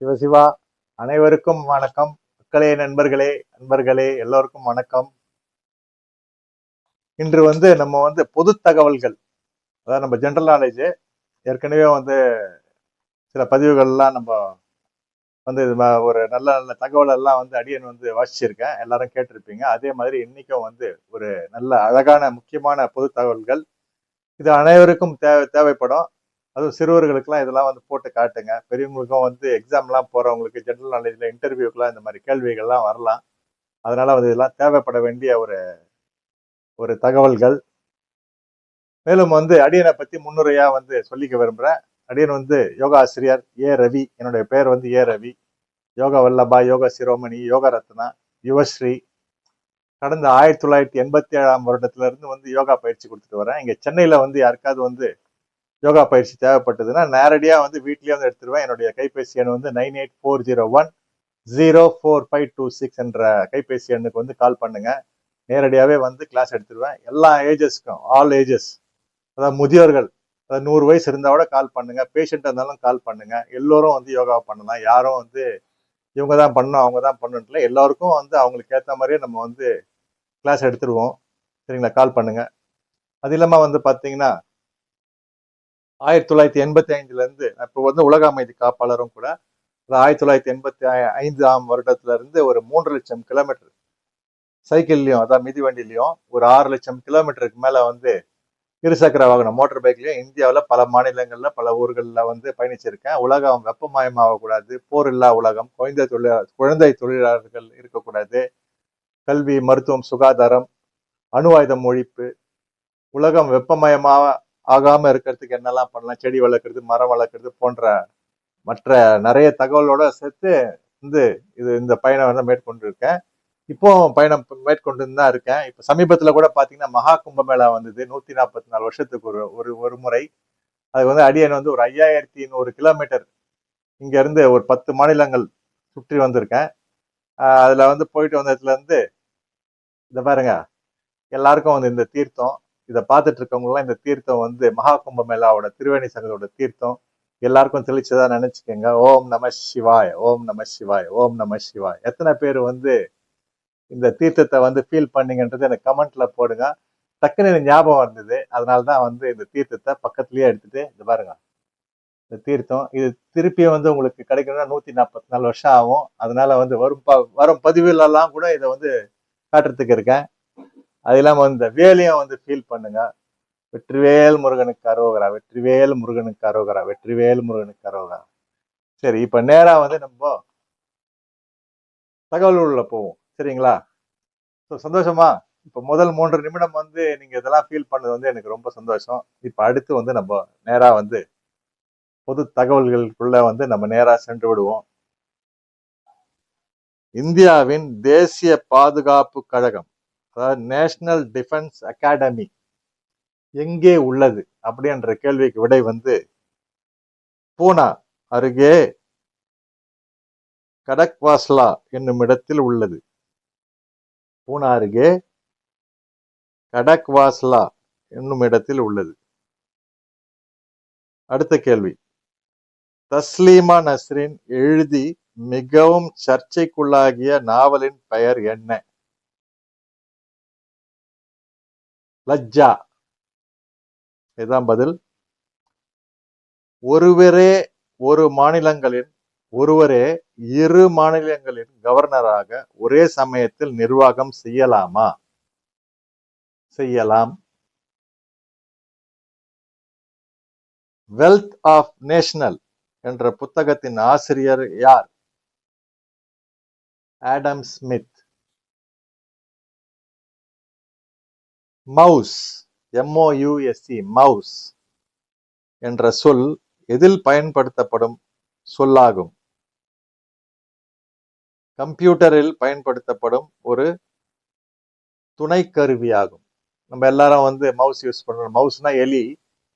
சிவசிவா அனைவருக்கும் வணக்கம். மக்களே நண்பர்களே நண்பர்களே எல்லோருக்கும் வணக்கம். இன்று வந்து நம்ம வந்து பொது தகவல்கள். அதாவது நம்ம ஜென்ரல் நாலேஜ் ஏற்கனவே வந்து சில பதிவுகள்லாம் நம்ம வந்து இது ஒரு நல்ல நல்ல தகவல் எல்லாம் வந்து அடியன் வந்து வாசிச்சிருக்கேன். எல்லாரும் கேட்டிருப்பீங்க. அதே மாதிரி இன்னைக்கும் வந்து ஒரு நல்ல அழகான முக்கியமான பொது தகவல்கள். இது அனைவருக்கும் தேவை தேவைப்படும். அதுவும் சிறுவர்களுக்கெல்லாம் இதெல்லாம் வந்து போட்டு காட்டுங்க. பெரியவங்களுக்கும் வந்து எக்ஸாம்லாம் போகிறவங்களுக்கு ஜென்ரல் நாலேஜில் இன்டர்வியூக்கெல்லாம் இந்த மாதிரி கேள்விகள்லாம் வரலாம். அதனால் வந்து இதெல்லாம் தேவைப்பட வேண்டிய ஒரு ஒரு தகவல்கள். மேலும் வந்து அடியனை பற்றி முன்னுரையாக வந்து சொல்லிக்க விரும்புகிறேன் அடியன் வந்து யோகா ஆசிரியர் ஏ ரவி. என்னுடைய பெயர் வந்து ஏ ரவி. யோகா வல்லபா யோகா சிரோமணி யோகா ரத்னா யுவஸ்ரீ. கடந்த ஆயிரத்தி தொள்ளாயிரத்தி எண்பத்தி ஏழாம் வருடத்துல இருந்து வந்து யோகா பயிற்சி கொடுத்துட்டு வரேன். இங்கே சென்னையில் வந்து யாருக்காவது வந்து யோகா பயிற்சி தேவைப்பட்டதுன்னா நேரடியாக வந்து வீட்லேயே வந்து எடுத்துருவேன். என்னுடைய கைபேசி எண் வந்து nine eight four zero one zero four five two six என்ற கைபேசி எண்ணுக்கு வந்து கால் பண்ணுங்க. நேரடியாகவே வந்து கிளாஸ் எடுத்துருவேன். எல்லா ஏஜஸ்க்கும் ஆல் ஏஜஸ் அதாவது முதியோர்கள் அதாவது நூறு வயசு இருந்தால் கூட கால் பண்ணுங்க. பேஷண்ட் இருந்தாலும் கால் பண்ணுங்க. எல்லோரும் வந்து யோகா பண்ணலாம். யாரும் வந்து இவங்க தான் பண்ணணும் அவங்க தான் பண்ணணும்ல எல்லாருக்கும் வந்து அவங்களுக்கு ஏற்ற மாதிரியே நம்ம வந்து கிளாஸ் எடுத்துருவோம். சரிங்களா? கால் பண்ணுங்க. அது இல்லாமல் வந்து பார்த்தீங்கன்னா ஆயிரத்தி தொள்ளாயிரத்தி எண்பத்தி ஐந்துல இருந்து இப்போ வந்து உலக அமைதி காப்பாளரும் கூட ஆயிரத்தி தொள்ளாயிரத்தி எண்பத்தி ஐந்தாம் வருடத்துல இருந்து ஒரு மூன்று லட்சம் கிலோமீட்டர் சைக்கிள்லயும் அதான் மிதிவண்டிலையும் ஒரு ஆறு லட்சம் கிலோமீட்டருக்கு மேலே வந்து இருசக்கர வாகனம் மோட்டர் பைக்லையும் இந்தியாவில் பல மாநிலங்களில் பல ஊர்களில் வந்து பயணிச்சிருக்கேன். உலகம் வெப்பமயமாகக்கூடாது போர் இல்லா உலகம் குழந்தை தொழிலா குழந்தை தொழிலாளர்கள் இருக்கக்கூடாது கல்வி மருத்துவம் சுகாதாரம் அணு ஆயுதம் ஒழிப்பு உலகம் வெப்பமயமாக ஆகாம இருக்கிறதுக்கு என்னெல்லாம் பண்ணலாம்? செடி வளர்க்குறது மரம் வளர்க்குறது போன்ற மற்ற நிறைய தகவலோட சேர்த்து வந்து இது இந்த பயணம் வந்து மேற்கொண்டு இருக்கேன் இப்போ பயணம் மேற்கொண்டு தான் இருக்கேன். இப்போ சமீபத்தில் கூட பார்த்தீங்கன்னா மகா கும்பமேளா வந்தது. நூற்றி நாற்பத்தி நாலு வருஷத்துக்கு ஒரு ஒரு ஒரு முறை. அது வந்து அடியன் வந்து ஒரு ஐயாயிரத்தி நூறு கிலோமீட்டர் இங்கேருந்து ஒரு பத்து மாநிலங்கள் சுற்றி வந்திருக்கேன். அதில் வந்து போயிட்டு வந்ததுலேருந்து இந்த பாருங்க எல்லாருக்கும் வந்து இந்த தீர்த்தம் இதை பார்த்துட்டு இருக்கவங்கலாம் இந்த தீர்த்தம் வந்து மகா கும்பமேளாவோட திருவேணி சங்கரோட தீர்த்தம் எல்லாருக்கும் தெளிச்சதா நினைச்சுக்கோங்க. ஓம் நம சிவாய் ஓம் நம சிவாய் ஓம் நம சிவாய். எத்தனை பேர் வந்து இந்த தீர்த்தத்தை வந்து ஃபீல் பண்ணீங்கன்றது எனக்கு கமெண்ட்ல போடுங்க. டக்குன்னு எனக்கு ஞாபகம் வந்தது. அதனால தான் வந்து இந்த தீர்த்தத்தை பக்கத்துலயே எடுத்துட்டு இது பாருங்க. இந்த தீர்த்தம் இது திருப்பியும் வந்து உங்களுக்கு கிடைக்கணும்னா நூத்தி நாற்பத்தி நாலு வருஷம் ஆகும். அதனால வந்து வரும் ப வரும் பதிவுலலாம் கூட இதை வந்து காட்டுறதுக்கு இருக்கேன். அது இல்லாமல் இந்த வேலையும் வந்து ஃபீல் பண்ணுங்க. வெற்றிவேல் முருகனுக்கு அரோகரா வெற்றிவேல் முருகனுக்கு அரோகரா வெற்றிவேல் முருகனுக்கு அரோகரா. சரி இப்போ நேராக வந்து நம்ம தகவல்களில் போவோம். சரிங்களா? ஸோ சந்தோஷமா? இப்போ முதல் மூன்று நிமிடம் வந்து நீங்க இதெல்லாம் ஃபீல் பண்ணது வந்து எனக்கு ரொம்ப சந்தோஷம். இப்போ அடுத்து வந்து நம்ம நேராக வந்து பொது தகவல்களுக்குள்ள வந்து நம்ம நேராக சென்று விடுவோம். இந்தியாவின் தேசிய பாதுகாப்பு கழகம். அதாவது நேஷனல் டிஃபென்ஸ் அகாடமி எங்கே உள்ளது? அப்படின்ற கேள்விக்கு விடை வந்து பூனா அருகே கடக்வாஸ்லா என்னும் இடத்தில் உள்ளது. பூனா அருகே கடக்வாஸ்லா என்னும் இடத்தில் உள்ளது. அடுத்த கேள்வி. தஸ்லீமா நஸ்ரின் எழுதி மிகவும் சர்ச்சைக்குள்ளாகிய நாவலின் பெயர் என்ன? லஜ்ஜா. இதுதான் பதில்? ஒருவரே ஒரு மாநிலங்களின் ஒருவரே இரு மாநிலங்களின் கவர்னராக ஒரே சமயத்தில் நிர்வாகம் செய்யலாமா? செய்யலாம். வெல்த் ஆஃப் நேஷனல் என்ற புத்தகத்தின் ஆசிரியர் யார்? Adam Smith mouse M O U S C mouse என்ற சொல் எதில் பயன்படுத்தப்படும் சொல்லாகும். கம்ப்யூட்டரில் பயன்படுத்தப்படும் ஒரு துணை கருவியாகும் நம்ம எல்லாரும் வந்து மவுஸ் யூஸ் பண்ணுறோம். மவுஸ்னா எலி.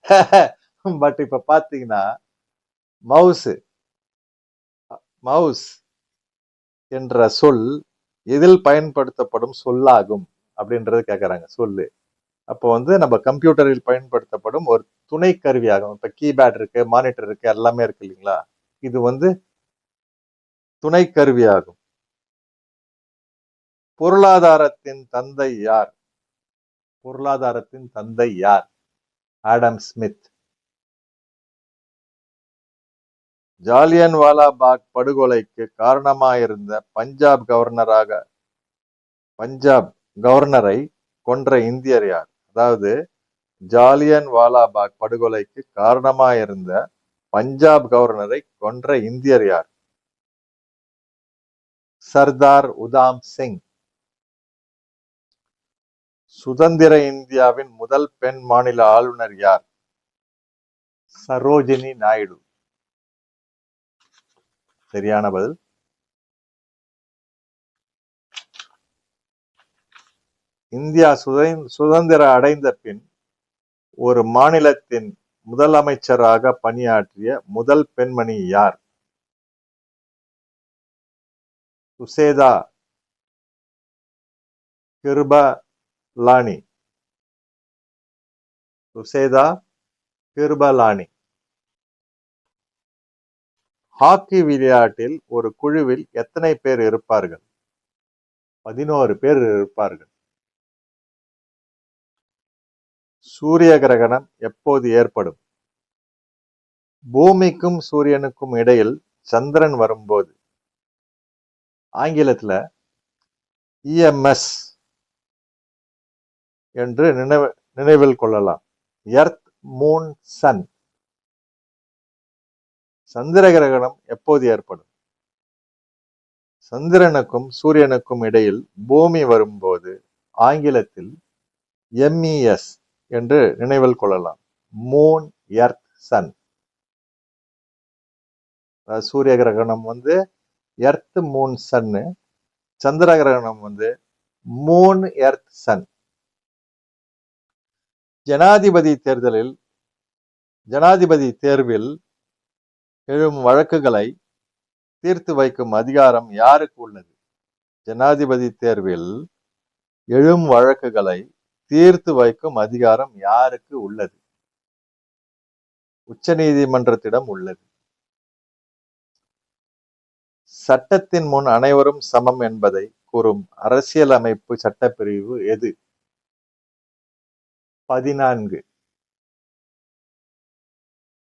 பட் இப்போ பார்த்தீங்கன்னா மவுஸ் மவுஸ் என்ற சொல் எதில் பயன்படுத்தப்படும் சொல்லாகும் அப்படின்றது கேட்குறாங்க. சொல்லு. அப்போ வந்து நம்ம கம்ப்யூட்டரில் பயன்படுத்தப்படும் ஒரு துணை கருவியாகும். இப்போ கீபேட் இருக்கு மானிட்டர் இருக்கு எல்லாமே இருக்கு இல்லைங்களா? இது வந்து துணை கருவியாகும். பொருளாதாரத்தின் தந்தை யார்? பொருளாதாரத்தின் தந்தை யார்? Adam Smith. ஜாலியன் வாலாபாக் படுகொலைக்கு காரணமாயிருந்த பஞ்சாப் கவர்னராக பஞ்சாப் கவர்னரை கொன்ற இந்தியர் யார்? அதாவது ஜாலியன் வாலாபாக் படுகொலைக்கு காரணமாயிருந்த பஞ்சாப் கவர்னரை கொன்ற இந்தியர் யார்? சர்தார் உதாம் சிங். சுதந்திர இந்தியாவின் முதல் பெண் மாநில ஆளுநர் யார்? சரோஜினி நாயுடு. சரியான பதில். இந்தியா சுதை- சுதந்திரம் அடைந்த பின் ஒரு மாநிலத்தின் முதலமைச்சராக பணியாற்றிய முதல் பெண்மணி யார்? சுசேதா கிருபலானி. சுசேதா கிருபலானி. ஹாக்கி விளையாட்டில் ஒரு குழுவில் எத்தனை பேர் இருப்பார்கள்? பதினோரு பேர் இருப்பார்கள். சூரிய கிரகணம் எப்போது ஏற்படும்? பூமிக்கும் சூரியனுக்கும் இடையில் சந்திரன் வரும்போது. ஆங்கிலத்துல இஎம்எஸ் என்று நினைவு நினைவில் கொள்ளலாம். எர்த் மூன் சன் சந்திர கிரகணம் எப்போது ஏற்படும்? சந்திரனுக்கும் சூரியனுக்கும் இடையில் பூமி வரும்போது ஆங்கிலத்தில் எம்இஎஸ் என்று நினைவில் கொள்ளலாம். மூன் எர்த் சன் சூரிய கிரகணம் வந்து எர்த் மூன் சன்னு சந்திர கிரகணம் வந்து மூன் எர்த் சன் ஜனாதிபதி தேர்தலில் ஜனாதிபதி தேர்வில் எழும் வழக்குகளை தீர்த்து வைக்கும் அதிகாரம் யாருக்கு உள்ளது? ஜனாதிபதி தேர்வில் எழும் வழக்குகளை தீர்த்து வைக்கும் அதிகாரம் யாருக்கு உள்ளது? உச்சநீதிமன்றத்திடம் உள்ளது. சட்டத்தின் முன் அனைவரும் சமம் என்பதை கூறும் அரசியலமைப்பு சட்டப்பிரிவு எது? பதினான்கு.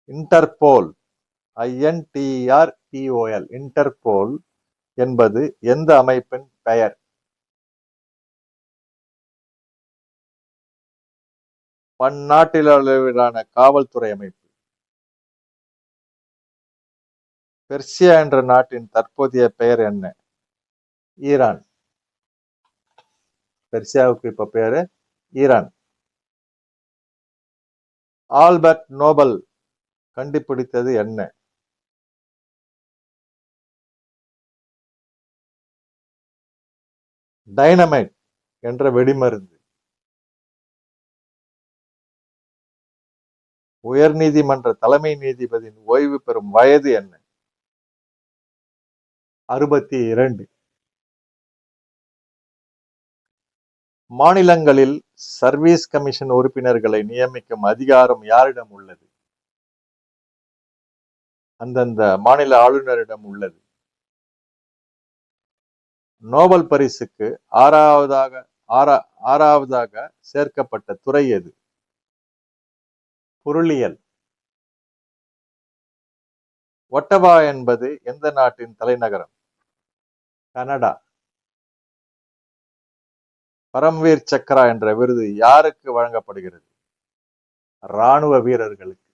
இன்டர்போல் ஐஎன்டிஆர்டிஓஎல் இன்டர்போல் என்பது எந்த அமைப்பின் பெயர்? பன்னாட்டிலான காவல்துறை அமைப்பு. பெர்சியா என்ற நாட்டின் தற்போதைய பெயர் என்ன? ஈரான். பெர்சியாவுக்கு இப்ப பேரு ஈரான். ஆல்பர்ட் நோபல் கண்டுபிடித்தது என்ன? டைனமைட் என்ற வெடிமருந்து. உயர்நீதிமன்ற தலைமை நீதிபதியின் ஓய்வு பெறும் வயது என்ன? அறுபத்தி இரண்டு. மாநிலங்களில் சர்வீஸ் கமிஷன் உறுப்பினர்களை நியமிக்கும் அதிகாரம் யாரிடம் உள்ளது? அந்தந்த மாநில ஆளுநரிடம் உள்ளது. நோபல் பரிசுக்கு ஆறாவதாக ஆறா ஆறாவதாக சேர்க்கப்பட்ட துறை எது? பொருளியல். ஒட்டவா என்பது எந்த நாட்டின் தலைநகரம்? கனடா. பரம்வீர் சக்ரா என்ற விருது யாருக்கு வழங்கப்படுகிறது? ராணுவ வீரர்களுக்கு.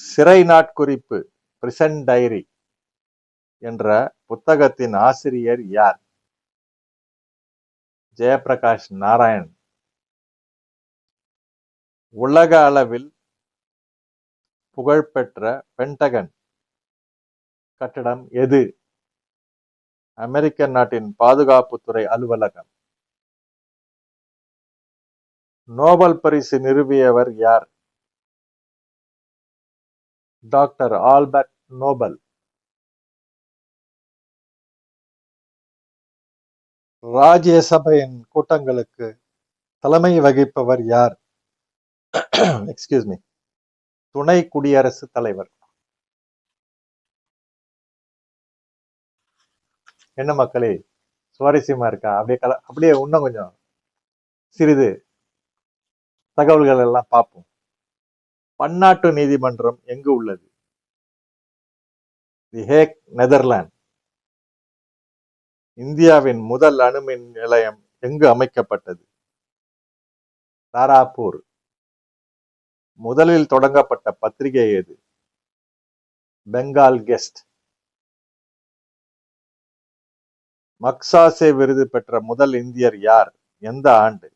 சிறை நாட்குறிப்பு பிரிசன் டைரி என்ற புத்தகத்தின் ஆசிரியர் யார்? ஜெயபிரகாஷ் நாராயண் உலக அளவில் புகழ்பெற்ற பென்டகன் கட்டடம் எது? அமெரிக்க நாட்டின் பாதுகாப்புத்துறை அலுவலகம். நோபல் பரிசு நிறுவியவர் யார்? Doctor Albert Nobel. ராஜ்யசபையின் கூட்டங்களுக்கு தலைமை வகிப்பவர் யார்? எக்ஸ்கியூஸ் மீ துணை குடியரசுத் தலைவர். என்ன மக்களே? சுவாரஸ்யமா இருக்கா? அப்படியே கல அப்படியே இன்னும் கொஞ்சம் சிறிது தகவல்கள் எல்லாம் பார்ப்போம். பன்னாட்டு நீதிமன்றம் எங்கு உள்ளது? The Hague Netherlands. இந்தியாவின் முதல் அணுமின் நிலையம் எங்கு அமைக்கப்பட்டது? தாராப்பூர். முதலில் தொடங்கப்பட்ட பத்திரிகை எது பெங்கால் கெஸ்ட் மக்சாசே விருது பெற்ற முதல் இந்தியர் யார்? எந்த ஆண்டு?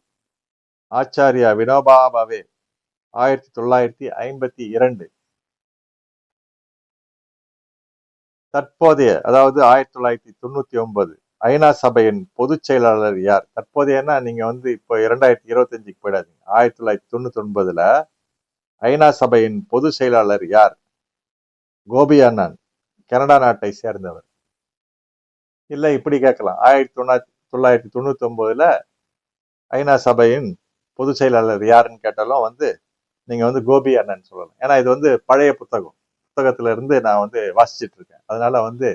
ஆச்சாரியா வினோபா பாவே ஆயிரத்தி தொள்ளாயிரத்தி ஐம்பத்தி இரண்டு. தற்போதைய அதாவது ஆயிரத்தி தொள்ளாயிரத்தி தொண்ணூத்தி ஒன்பது ஐநா சபையின் பொதுச் செயலாளர் யார்? தற்போதையன்னா நீங்க வந்து இப்போ இரண்டாயிரத்தி இருபத்தஞ்சுக்கு போயிடாதீங்க. ஆயிரத்தி தொள்ளாயிரத்தி தொண்ணூத்தி ஒன்பதுல ஐநா சபையின் பொது செயலாளர் யார்? கோபி அண்ணன் கனடா நாட்டை சேர்ந்தவர். இல்லை இப்படி கேட்கலாம். ஆயிரத்தி தொள்ளாயிரத்தி தொள்ளாயிரத்தி தொண்ணூத்தி ஒன்பதுல ஐநா சபையின் பொதுச் செயலாளர் யாருன்னு கேட்டாலும் வந்து நீங்க வந்து கோபி அண்ணன் சொல்லலாம். ஏன்னா இது வந்து பழைய புத்தகம். புத்தகத்துல இருந்து நான் வந்து வாசிச்சிட்டு இருக்கேன் அதனால வந்து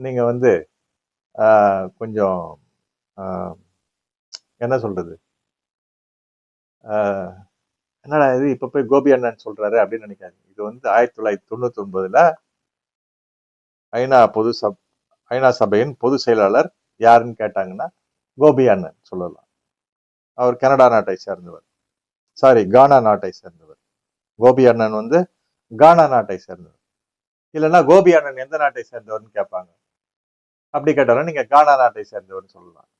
நீங்க வந்து கொஞ்சம் என்ன சொல்றது? என்னடா இது? இப்போ போய் கோபி அண்ணன் சொல்கிறாரு அப்படின்னு நினைக்காதீங்க. இது வந்து ஆயிரத்தி தொள்ளாயிரத்தி தொண்ணூற்றி ஒன்பதில் ஐநா பொது சப் ஐநா சபையின் பொது செயலாளர் யாருன்னு கேட்டாங்கன்னா கோபி அண்ணன் சொல்லலாம். அவர் கனடா நாட்டை சேர்ந்தவர். சாரி கானா நாட்டை சேர்ந்தவர். கோபி அண்ணன் வந்து கானா நாட்டை சேர்ந்தவர். இல்லைன்னா கோபி அண்ணன் எந்த நாட்டை சேர்ந்தவர்னு கேட்பாங்க. அப்படி கேட்டாலும் நீங்க கானா நாட்டை சேர்ந்தவர்னு சொல்லலாம்.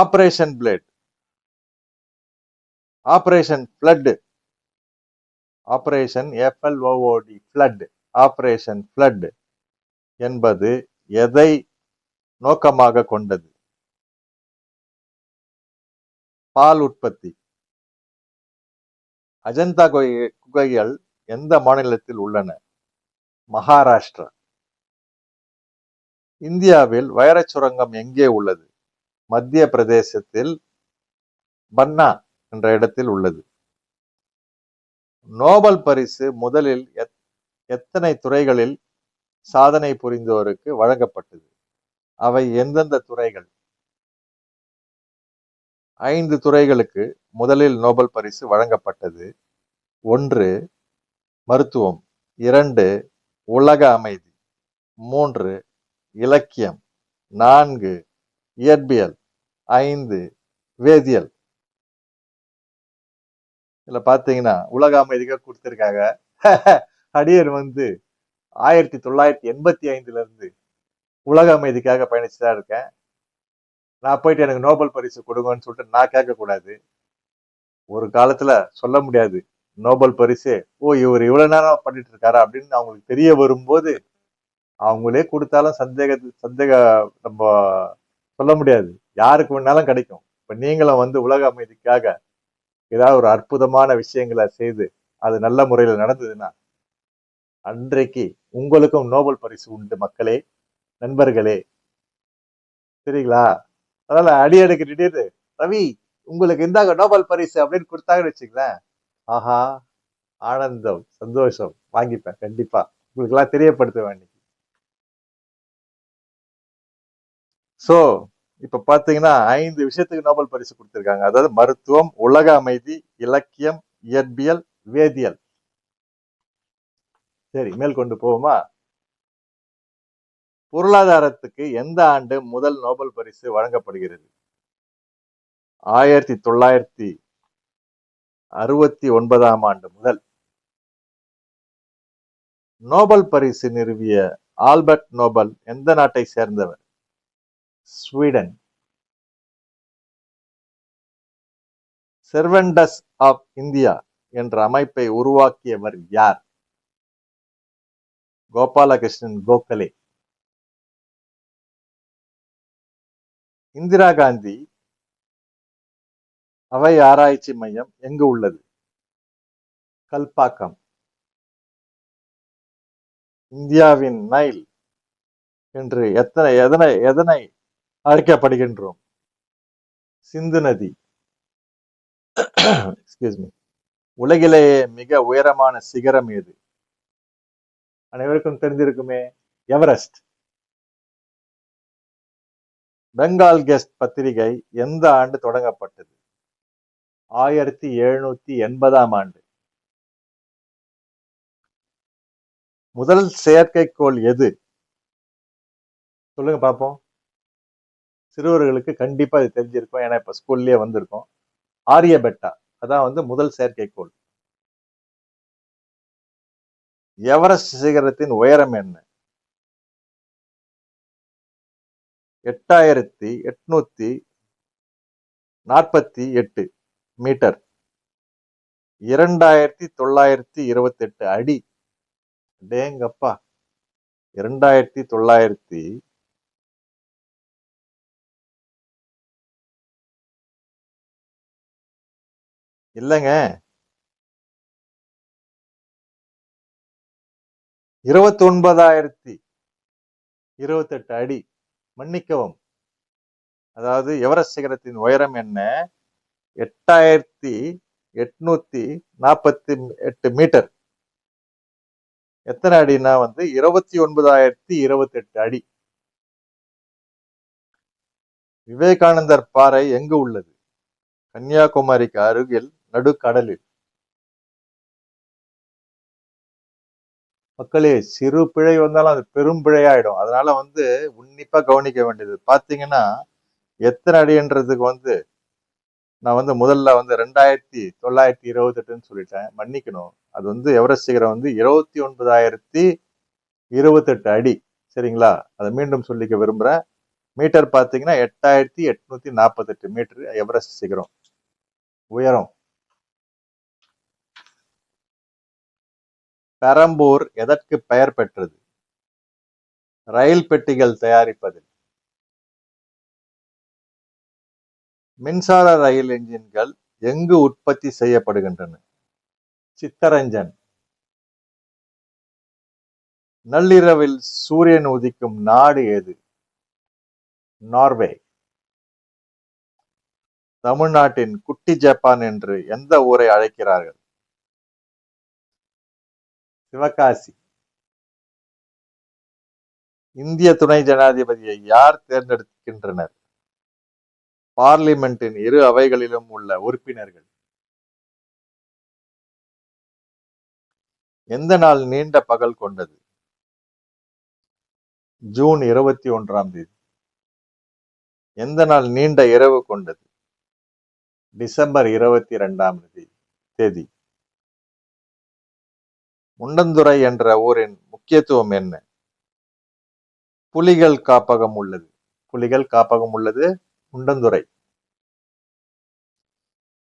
Operation blade operation flood operation F L O O D flood operation flood என்பது எதை நோக்கமாக கொண்டது? பால் உற்பத்தி. அஜந்தா குகை- குகைகள் எந்த மாநிலத்தில் உள்ளன? மகாராஷ்டிரா. இந்தியாவில் வைரச் சுரங்கம் எங்கே உள்ளது? மத்திய பிரதேசத்தில் பன்னா. என்ற இடத்தில் உள்ளது. நோபல் பரிசு முதலில் எத்- எத்தனை துறைகளில் சாதனை புரிந்தோருக்கு வழங்கப்பட்டது? அவை எந்தெந்த துறைகள்? ஐந்து துறைகளுக்கு முதலில் நோபல் பரிசு வழங்கப்பட்டது. ஒன்று மருத்துவம். இரண்டு உலக அமைதி. மூன்று இலக்கியம். நான்கு இயற்பியல். ஐந்து வேதியியல். இதில் பாத்தீங்கன்னா உலக அமைதிக்காக கொடுத்திருக்காங்க. அடியர் வந்து ஆயிரத்தி தொள்ளாயிரத்தி எண்பத்தி ஐந்துல இருந்து உலக அமைதிக்காக பயணிச்சுதான் இருக்கேன். நான் போயிட்டு எனக்கு நோபல் பரிசு கொடுங்கன்னு சொல்லிட்டு நான் கேட்கக்கூடாது. ஒரு காலத்துல சொல்ல முடியாது. நோபல் பரிசு ஓ இவர் இவ்வளவு நேரம் பண்ணிட்டு இருக்காரா அப்படின்னு அவங்களுக்கு தெரிய வரும்போது அவங்களே கொடுத்தாலும் சந்தேக சந்தேக நம்ம சொல்ல முடியாது. யாருக்கு வேணாலும் கிடைக்கும். இப்ப நீங்களும் வந்து உலக அமைதிக்காக ஏதாவது ஒரு அற்புதமான விஷயங்களை செய்து அது நல்ல முறையில் நடந்ததுன்னா அன்றைக்கு உங்களுக்கும் நோபல் பரிசு உண்டு மக்களே நண்பர்களே. சரிங்களா? அதனால அடி அடிக்கு திடீர்னு ரவி உங்களுக்கு இந்தாங்க நோபல் பரிசு? அப்படின்னு கொடுத்தாங்கன்னு வச்சுங்களேன் ஆஹா ஆனந்தம் சந்தோஷம். வாங்கிப்பேன் கண்டிப்பா. உங்களுக்கெல்லாம் தெரியப்படுத்த வேண்டி ஸோ இப்ப பாத்தீங்கன்னா ஐந்து விஷயத்துக்கு நோபல் பரிசு கொடுத்திருக்காங்க. அதாவது மருத்துவம் உலக அமைதி இலக்கியம் இயற்பியல் வேதியியல். சரி மேல் கொண்டு போவோமா? பொருளாதாரத்துக்கு எந்த ஆண்டு முதல் நோபல் பரிசு வழங்கப்படுகிறது? ஆயிரத்தி தொள்ளாயிரத்தி அறுபத்தி ஒன்பதாம் ஆண்டு முதல். நோபல் பரிசு நிறுவிய ஆல்பர்ட் நோபல் எந்த நாட்டை சேர்ந்தவர்? ஸ்வீடன் செர்வெண்டஸ் ஆஃப் இந்தியா என்ற அமைப்பை உருவாக்கியவர் யார்? கோபாலகிருஷ்ணன் கோகலே. இந்திரா காந்தி அவை ஆராய்ச்சி மையம் எங்கு உள்ளது? கல்பாக்கம். இந்தியாவின் நைல் என்று எத்தனை எதனை எதனை அழைக்கப்படுகின்றோம். சிந்து நதி. எக்ஸ்கியூஸ் மீ உலகிலேயே மிக உயரமான சிகரம் எது அனைவருக்கும் தெரிந்திருக்குமே எவரெஸ்ட்? பெங்கால் கெஸ்ட் பத்திரிகை எந்த ஆண்டு தொடங்கப்பட்டது? ஆயிரத்தி எழுநூத்தி எண்பதாம் ஆண்டு. முதல் செயற்கைக்கோள் எது? சொல்லுங்க பார்ப்போம். சிறுவர்களுக்கு கண்டிப்பா இது தெரிஞ்சிருக்கும். ஏன்னா இப்போ ஸ்கூல்லயே வந்திருக்கும். ஆரியபெட்டா அதான் வந்து முதல் செயற்கைக்கோள். எவரெஸ்ட் சிகரத்தின் உயரம் என்ன? எட்டாயிரத்தி எட்நூத்தி நாற்பத்தி எட்டு மீட்டர். இரண்டாயிரத்தி தொள்ளாயிரத்தி இருபத்தி எட்டு அடி. டேங்கப்பா. இரண்டாயிரத்தி தொள்ளாயிரத்தி இல்லைங்க. இருபத்தி ஒன்பதாயிரத்தி இருபத்தெட்டு அடி மன்னிக்கவும். அதாவது எவரெஸ்ட் சிகரத்தின் உயரம் என்ன? எட்டாயிரத்தி எட்நூத்தி நாற்பத்தி எட்டு மீட்டர். எத்தனை அடினா வந்து இருபத்தி ஒன்பதாயிரத்தி இருபத்தி எட்டு அடி. விவேகானந்தர் பாறை எங்கு உள்ளது? கன்னியாகுமரிக்கு அருகில் நடுக்கடலில். மக்களே சிறு பிழை வந்தாலும் அது பெரும் பிழையாயிடும். அதனால வந்து உன்னிப்பா கவனிக்க வேண்டியது பாத்தீங்கன்னா எத்தனை அடின்றதுக்கு வந்து நான் வந்து முதல்ல வந்து ரெண்டாயிரத்தி தொள்ளாயிரத்தி இருபத்தெட்டுன்னு சொல்லிட்டேன் மன்னிக்கணும். அது வந்து எவரெஸ்ட் சிகரம் வந்து இருபத்தி ஒன்பதாயிரத்தி இருபத்தெட்டு அடி சரிங்களா? அதை மீண்டும் சொல்லிக்க விரும்புகிறேன் மீட்டர் பார்த்தீங்கன்னா எட்டாயிரத்தி எட்நூத்தி நாற்பத்தெட்டு மீட்டர் எவரெஸ்ட் சிகரம். உயரம் பெரம்பூர் எதற்கு பெயர் பெற்றது? ரயில் பெட்டிகள் தயாரிப்பதில். மின்சார ரயில் என்ஜின்கள் எங்கு உற்பத்தி செய்யப்படுகின்றன? சித்தரஞ்சன். நள்ளிரவில் சூரியன் உதிக்கும் நாடு எது நார்வே. தமிழ்நாட்டின் குட்டி ஜப்பான் என்று எந்த ஊரை அழைக்கிறார்கள்? சிவகாசி. இந்திய துணை ஜனாதிபதியை யார் தேர்ந்தெடுக்கின்றனர்? பார்லிமெண்டின் இரு அவைகளிலும் உள்ள உறுப்பினர்கள். எந்த நாள் நீண்ட பகல் கொண்டது? ஜூன் இருபத்தி ஒன்றாம் தேதி. எந்த நாள் நீண்ட இரவு கொண்டது? டிசம்பர் இருபத்தி இரண்டாம் தேதி. முண்டந்துறை என்ற ஊரின் முக்கியத்துவம் என்ன? புலிகள் காப்பகம் உள்ளது. புலிகள் காப்பகம் உள்ளது முண்டந்துறை.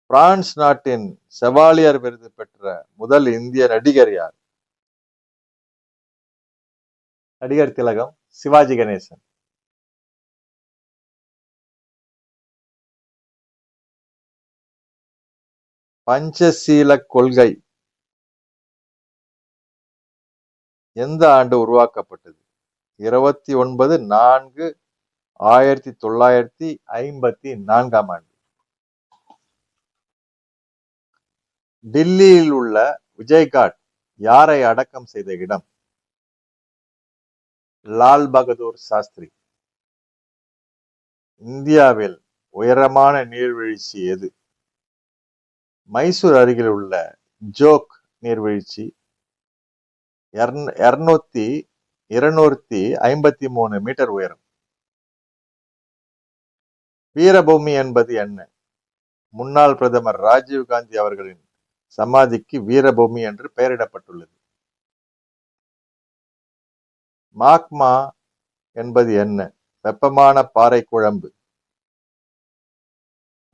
பிரான்ஸ் நாட்டின் செவாலியர் விருது பெற்ற முதல் இந்திய நடிகர் யார்? நடிகர் திலகம் சிவாஜி கணேசன். பஞ்சசீல கொள்கை. எந்த ஆண்டு உருவாக்கப்பட்டது? இருபத்தி ஒன்பது நான்கு ஆயிரத்தி தொள்ளாயிரத்தி ஐம்பத்தி நான்காம் ஆண்டு. டில்லியில் உள்ள விஜய்காட் யாரை அடக்கம் செய்த இடம்? லால் பகதூர் சாஸ்திரி. இந்தியாவில் உயரமான நீர்வீழ்ச்சி எது? மைசூர் அருகில் உள்ள ஜோக் நீர்வீழ்ச்சி இரநூத்தி இருநூத்தி ஐம்பத்தி மூணு மீட்டர் உயரம். வீரபூமி என்பது என்ன? முன்னாள் பிரதமர் ராஜீவ் காந்தி அவர்களின் சமாதிக்கு வீரபூமி என்று பெயரிடப்பட்டுள்ளது. மாக்மா என்பது என்ன? வெப்பமான பாறை குழம்பு.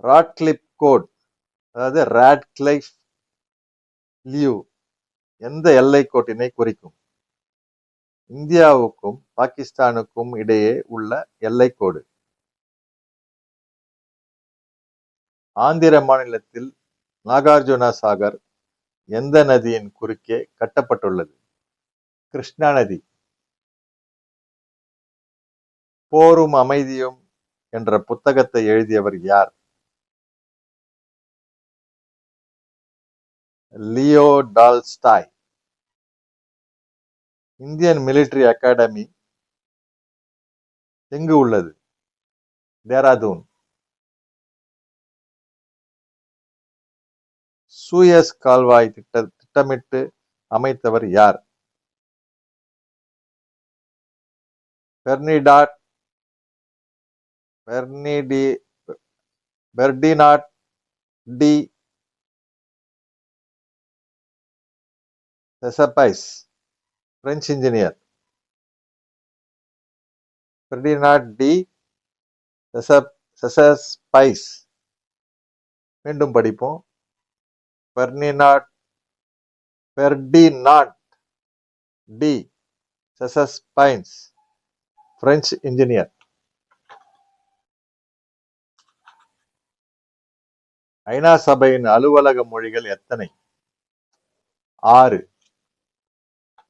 ராட்லிப் கோட் அதாவது ராட்கிளைஃப் லியூ. எந்த எல்லை கோட்டினை குறிக்கும்? இந்தியாவுக்கும் பாகிஸ்தானுக்கும் இடையே உள்ள எல்லைக்கோடு ஆந்திர மாநிலத்தில் நாகார்ஜுனா சாகர் எந்த நதியின் குறுக்கே கட்டப்பட்டுள்ளது? கிருஷ்ணா நதி. போரும் அமைதியும் என்ற புத்தகத்தை எழுதியவர் யார்? Leo Tolstoy. Indian military academy எங்கு உள்ளது? தேராதூன் சூயஸ் கால்வாய் திட்ட திட்டமிட்டு அமைத்தவர் யார்? பெர்னிடாட் பெர்னிடி Ferdinand de Lesseps French engineer Ferdinand de Lesseps மீண்டும் படிப்போம். பெர்னினாட் Ferdinand de Lesseps French engineer ஐநா சபையின் அலுவலக மொழிகள் எத்தனை? ஆறு.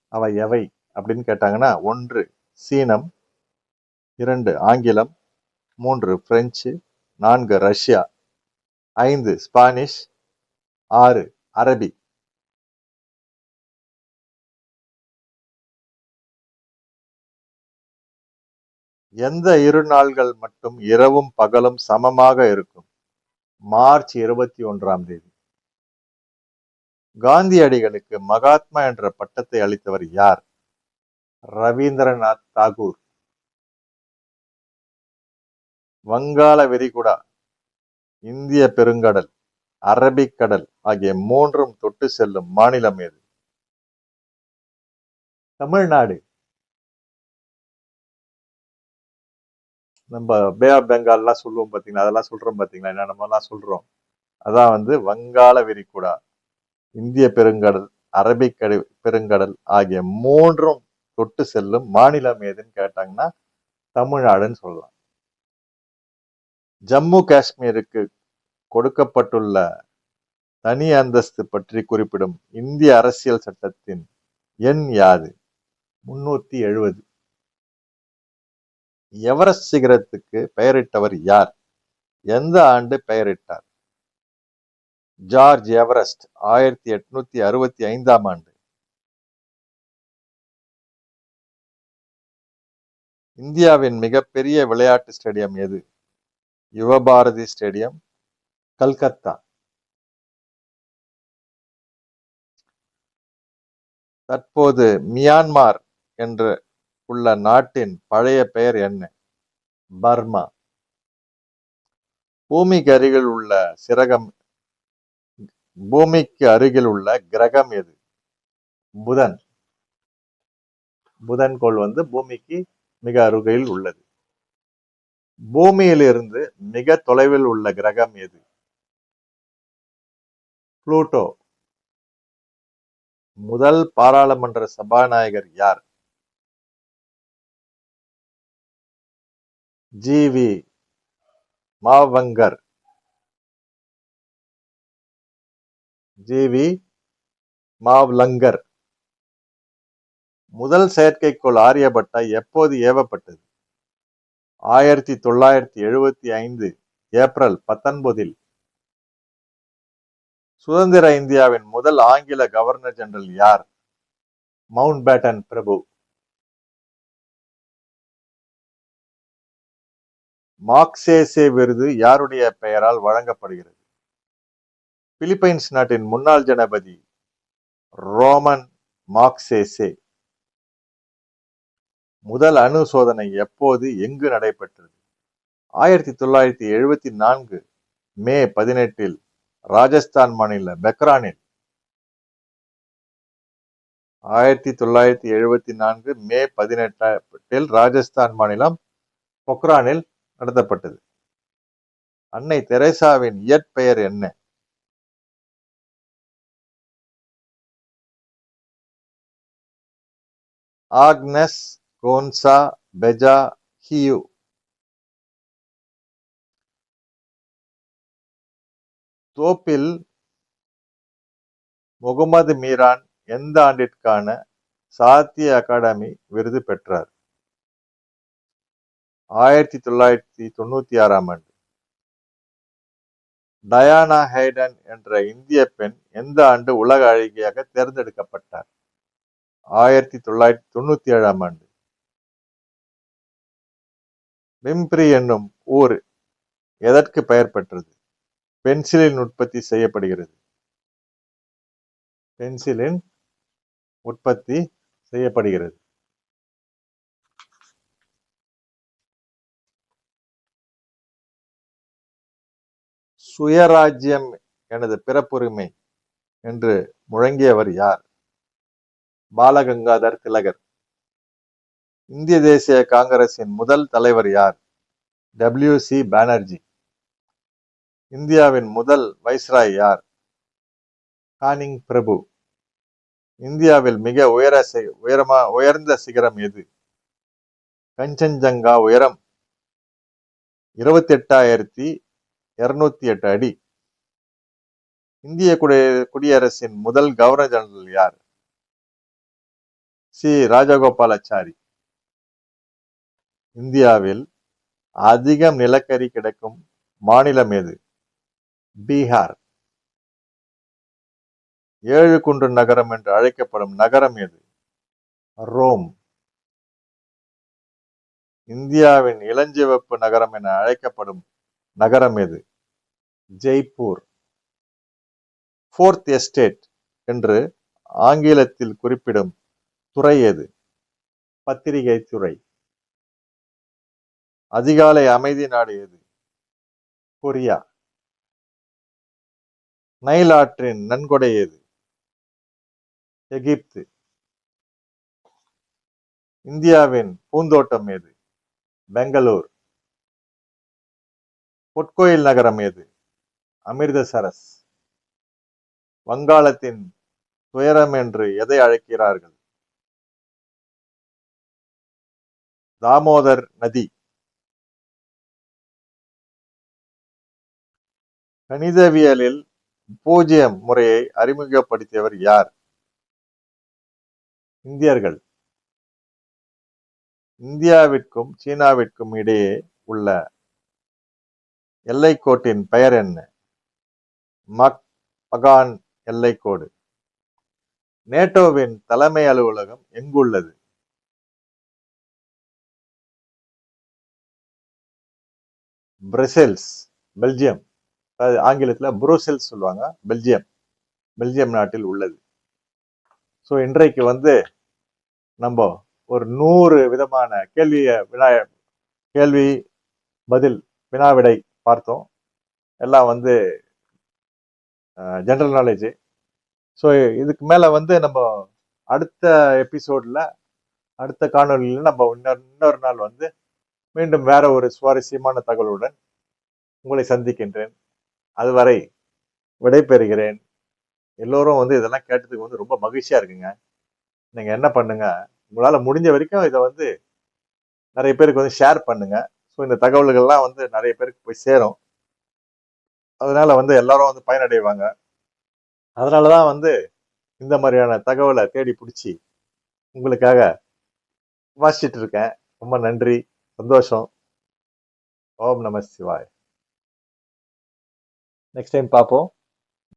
அவை எவை அப்படின்னு கேட்டாங்கன்னா ஒன்று சீனம் இரண்டு ஆங்கிலம் மூன்று பிரெஞ்சு நான்கு ரஷ்யா ஐந்து ஸ்பானிஷ் ஆறு அரபி. எந்த இரு நாள்கள் மட்டும் இரவும் பகலும் சமமாக இருக்கும்? மார்ச் இருபத்தி ஒன்றாம் தேதி. காந்தியடிகளுக்கு மகாத்மா என்ற பட்டத்தை அளித்தவர் யார்? ரவீந்திரநாத் தாகூர். வங்காள விரிகுடா இந்திய பெருங்கடல் அரபிக்கடல் ஆகிய மூன்றும் தொட்டு செல்லும் மாநிலம் எது? தமிழ்நாடு. நம்ம பே ஆஃப் பெங்கால்லாம் சொல்லுவோம் பார்த்தீங்களா அதெல்லாம் சொல்றோம் பார்த்தீங்களா என்ன நம்மலாம் சொல்றோம். அதான் வந்து வங்காள விரிகுடா. இந்திய பெருங்கடல் அரபிக்கடல் பெருங்கடல் ஆகிய மூன்றும் தொட்டு செல்லும் மாநிலம் எதுன்னு கேட்டாங்கன்னா தமிழ்நாடுன்னு சொல்லலாம். ஜம்மு காஷ்மீருக்கு கொடுக்கப்பட்டுள்ள தனி அந்தஸ்து பற்றி குறிப்பிடும் இந்திய அரசியல் சட்டத்தின் எண் யாது? முன்னூத்தி எழுபது எவரெஸ்ட் சிகரத்துக்கு பெயரிட்டவர் யார்? எந்த ஆண்டு பெயரிட்டார்? ஜார்ஜ் எவரெஸ்ட் ஆயிரத்தி எட்நூத்தி அறுபத்தி ஐந்தாம் ஆண்டு. இந்தியாவின் மிகப்பெரிய விளையாட்டு ஸ்டேடியம் எது? யுவபாரதி ஸ்டேடியம் கல்கத்தா. தற்போது மியான்மார் என்று உள்ள நாட்டின் பழைய பெயர் என்ன? பர்மா. பூமிக்கு அருகில் உள்ள சிரகம் பூமிக்கு அருகில் உள்ள கிரகம் எது? புதன். புதன் கோள் வந்து பூமிக்கு மிக அருகில் உள்ளது. பூமியிலிருந்து மிக தொலைவில் உள்ள கிரகம் எது? புளூட்டோ. முதல் பாராளுமன்ற சபாநாயகர் யார்? G V Mavalankar. G V Mavalankar. முதல் செயற்கைக்கோள் ஆரியபட்டா எப்போது ஏவப்பட்டது? ஆயிரத்தி தொள்ளாயிரத்தி எழுபத்தி ஐந்து ஏப்ரல் பத்தொன்பதில். சுதந்திர இந்தியாவின் முதல் ஆங்கில கவர்னர் ஜெனரல் யார்? மவுண்ட் பேட்டன் பிரபு. மார்க்சேசே விருது யாருடைய பெயரால் வழங்கப்படுகிறது? பிலிப்பைன்ஸ் நாட்டின் முன்னாள் ஜனபதி ரோமன் மார்க்சேசே. முதல் அணு சோதனை எப்போது எங்கு நடைபெற்றது? ஆயிரத்தி தொள்ளாயிரத்தி எழுபத்தி நான்கு மே பதினெட்டில் ராஜஸ்தான் மாநில பெக்ரானில் ஆயிரத்தி தொள்ளாயிரத்தி எழுபத்தி நான்கு மே பதினெட்டில் ராஜஸ்தான் மாநிலம் பொக்ரானில் நடத்தப்பட்டது. அன்னை தெரேசாவின் இயற்பெயர் என்ன? Agnes Gonxha Bojaxhiu Thoppil Mohammed Meeran எந்த ஆண்டிற்கான சாத்திய அகாடமி விருது பெற்றார்? ஆயிரத்தி தொள்ளாயிரத்தி தொண்ணூத்தி ஆறாம் ஆண்டு. டயானா ஹைடன் என்ற இந்திய பெண் எந்த ஆண்டு உலக அழகியாக தேர்ந்தெடுக்கப்பட்டார்? ஆயிரத்தி தொள்ளாயிரத்தி தொண்ணூத்தி ஏழாம் ஆண்டு. லிம்ப்ரி என்னும் ஊர் எதற்கு பெயர் பெற்றது பென்சிலின் உற்பத்தி செய்யப்படுகிறது. பென்சிலின் உற்பத்தி செய்யப்படுகிறது. சுயராஜ்யம் எனது பிறப்புரிமை என்று முழங்கியவர் யார்? பாலகங்காதர் திலகர். இந்திய தேசிய காங்கிரசின் முதல் தலைவர் யார்? டபிள்யூ சி பானர்ஜி இந்தியாவின் முதல் வைஸ்ராய் யார்? கானிங் பிரபு. இந்தியாவில் மிக உயர உயரமா உயர்ந்த சிகரம் எது? கஞ்சன்ஜங்கா உயரம் இருபத்தி எட்டாயிரத்தி இருநூத்தி எட்டு அடி. இந்திய குடியரசின் முதல் கவர்னர் ஜெனரல் யார்? சி. ராஜகோபாலாச்சாரி. இந்தியாவில் அதிகம் நிலக்கரி கிடைக்கும் மாநிலம் எது? பீகார். ஏழு குன்று நகரம் என்று அழைக்கப்படும் நகரம் எது? ரோம். இந்தியாவின் இளஞ்சிவப்பு நகரம் என அழைக்கப்படும் நகரம் எது? ஜெய்ப்பூர். ஃபோர்த் எஸ்டேட் என்று ஆங்கிலத்தில் குறிப்பிடும் துறை எது? பத்திரிகை துறை. அதிகாலை அமைதி நாடு எது? கொரியா. நைல் ஆற்றின் நன்கொடை எது? எகிப்து. இந்தியாவின் பூந்தோட்டம் எது? பெங்களூர். பொற்கோயில் நகரம் எது? அமிர்தசரஸ். வங்காளத்தின் துயரம் என்று எதை அழைக்கிறார்கள்? தாமோதர் நதி. கணிதவியலில் பூஜ்ஜியம் முறையை அறிமுகப்படுத்தியவர் யார்? இந்தியர்கள். இந்தியாவிற்கும் சீனாவிற்கும் இடையே உள்ள எல்லைக்கோட்டின் பெயர் என்ன? மக் பகான் எல்லைக்கோடு. நேட்டோவின் தலைமை அலுவலகம் எங்குள்ளது? பிரசெல்ஸ் பெல்ஜியம் அதாவது ஆங்கிலத்தில் புரோசெல்ஸ் சொல்லுவாங்க பெல்ஜியம் பெல்ஜியம் நாட்டில் உள்ளது. ஸோ இன்றைக்கு வந்து நம்ம ஒரு நூறு விதமான கேள்வியை வினா கேள்வி பதில் வினாவிடை பார்த்தோம். எல்லாம் வந்து ஜென்ரல் நாலேஜு ஸோ இதுக்கு மேலே வந்து நம்ம அடுத்த எபிசோடில் அடுத்த காணொலியில் நம்ம இன்னொரு இன்னொரு நாள் வந்து மீண்டும் வேற ஒரு சுவாரஸ்யமான தகவலுடன் உங்களை சந்திக்கின்றேன். அதுவரை விடைபெறுகிறேன். எல்லோரும் வந்து இதெல்லாம் கேட்டதுக்கு வந்து ரொம்ப மகிழ்ச்சியா இருக்குங்க. நீங்க என்ன பண்ணுங்க? உங்களால் முடிஞ்ச வரைக்கும் இதை வந்து நிறைய பேருக்கு வந்து ஷேர் பண்ணுங்க. ஸோ இந்த தகவல்கள்லாம் வந்து நிறைய பேருக்கு போய் சேரும். அதனால வந்து எல்லாரும் வந்து பயனடைவாங்க. அதனால தான் வந்து இந்த மாதிரியான தகவலை தேடி பிடிச்சி உங்களுக்காக வாசிச்சுட்டு இருக்கேன். ரொம்ப நன்றி. சந்தோஷம். ஓம் நம சிவாய். நெக்ஸ்ட் டைம் பார்ப்போம்